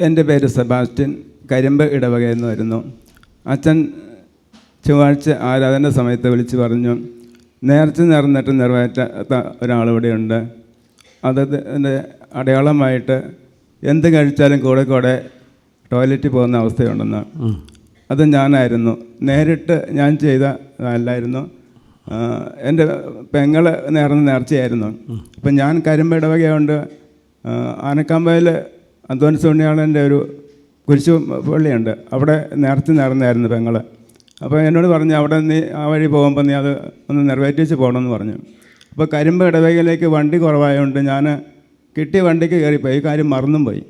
എന്റെ പേര് സെബാസ്റ്റ്യൻ കരിമ്പ് ഇടവകയെന്ന് വരുന്നു. അച്ഛൻ ചൊവ്വാഴ്ച ആരാധന സമയത്ത് വിളിച്ച് പറഞ്ഞു നേർച്ച നേർന്നിട്ട് നിറവേറ്റാത്ത ഒരാളിവിടെയുണ്ട്. അത് അതിന്റെ അടയാളമായിട്ട് എന്ത് കഴിച്ചാലും കൂടെ കൂടെ ടോയ്ലറ്റിൽ പോകുന്ന അവസ്ഥയുണ്ടെന്ന്. അത് ഞാനായിരുന്നു. നേരിട്ട് ഞാൻ ചെയ്ത അല്ലായിരുന്നു എന്റെ പെങ്ങൾ നേർന്ന നേർച്ചയായിരുന്നു. അപ്പം ഞാൻ കരിമ്പ് ഇടവകയുണ്ട്. ആനക്കാമ്പയിൽ അന്തോണിസ് ഉണ്ണിയാളന്റെ ഒരു കുരിശു പള്ളിയുണ്ട്. അവിടെ നേരത്തെ നേർന്നായിരുന്നു പെങ്ങൾ അപ്പോൾ എന്നോട് പറഞ്ഞു അവിടെ നീ ആ വഴി പോകുമ്പോൾ നീ അത് ഒന്ന് നിറവേറ്റിച്ച് പോകണമെന്ന് പറഞ്ഞു. അപ്പോൾ കരിമ്പ് ഇടവകയിലേക്ക് വണ്ടി കുറവായതുകൊണ്ട് ഞാൻ കിട്ടിയ വണ്ടിക്ക് കയറിപ്പോയി. ഈ കാര്യം മറന്നും പോയി.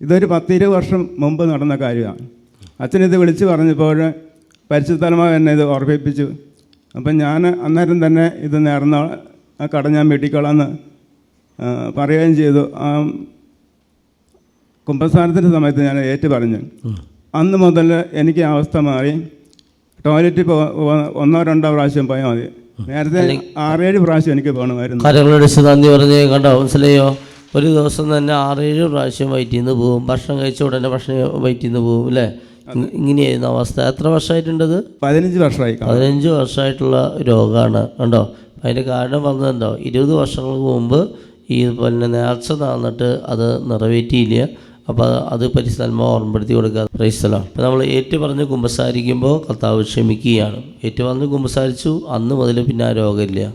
ഇതൊരു പത്തിരുപത് വർഷം മുമ്പ് നടന്ന കാര്യമാണ്. അച്ഛനിത് വിളിച്ച് പറഞ്ഞപ്പോൾ പരിശുദ്ധലമാവ് എന്നെ ഇത് ഓർമ്മിപ്പിച്ചു. അപ്പം ഞാൻ അന്നേരം തന്നെ ഇത് നേർന്ന ആ കട ഞാൻ വെട്ടിക്കൊള്ളാമെന്ന് പറയുകയും ചെയ്തു. ആ കുംഭസ്ഥാനത്തിന്റെ സമയത്ത് ഞാൻ ഏറ്റു പറഞ്ഞു അന്ന് മുതൽ എനിക്ക് അവസ്ഥ മാറി. ടോയ്ലറ്റിൽ ഒന്നോ രണ്ടോ പ്രാവശ്യം പോയാൽ മതി. നേരത്തെ ആറേഴ് പ്രാവശ്യം എനിക്ക് പോകണമായിരുന്നു. നന്ദി പറഞ്ഞ് കണ്ടോ. മനസ്സിലായോ? ഒരു ദിവസം തന്നെ ആറേഴ് പ്രാവശ്യം വയറ്റിൽ നിന്ന് പോകും. ഭക്ഷണം കഴിച്ച ഉടനെ ഭക്ഷണം വയറ്റിൽ നിന്ന് പോവും അല്ലേ? ഇങ്ങനെയായിരുന്നു അവസ്ഥ. എത്ര വർഷമായിട്ടുണ്ടത്? പതിനഞ്ച് വർഷമായി പതിനഞ്ച് വർഷമായിട്ടുള്ള രോഗമാണ്. കണ്ടോ? അതിന്റെ കാരണം പറഞ്ഞതെന്തോ ഇരുപത് വർഷങ്ങൾക്ക് മുമ്പ് ഈ പോലെ നേർച്ച നടന്നിട്ട് അത് നിറവേറ്റിയില്ല. അപ്പോൾ അത് പരിസ്ഥലമ ഓർമ്മപ്പെടുത്തി കൊടുക്കുക. പരിസ്ഥലമാണ് അപ്പോൾ നമ്മൾ ഏറ്റു പറഞ്ഞ് കുമ്പസാരിക്കുമ്പോൾ കർത്താവ് ക്ഷമിക്കുകയാണ്. ഏറ്റു പറഞ്ഞ് കുമ്പസാരിച്ചു അന്ന് മുതൽ പിന്നെ ആ രോഗമില്ല.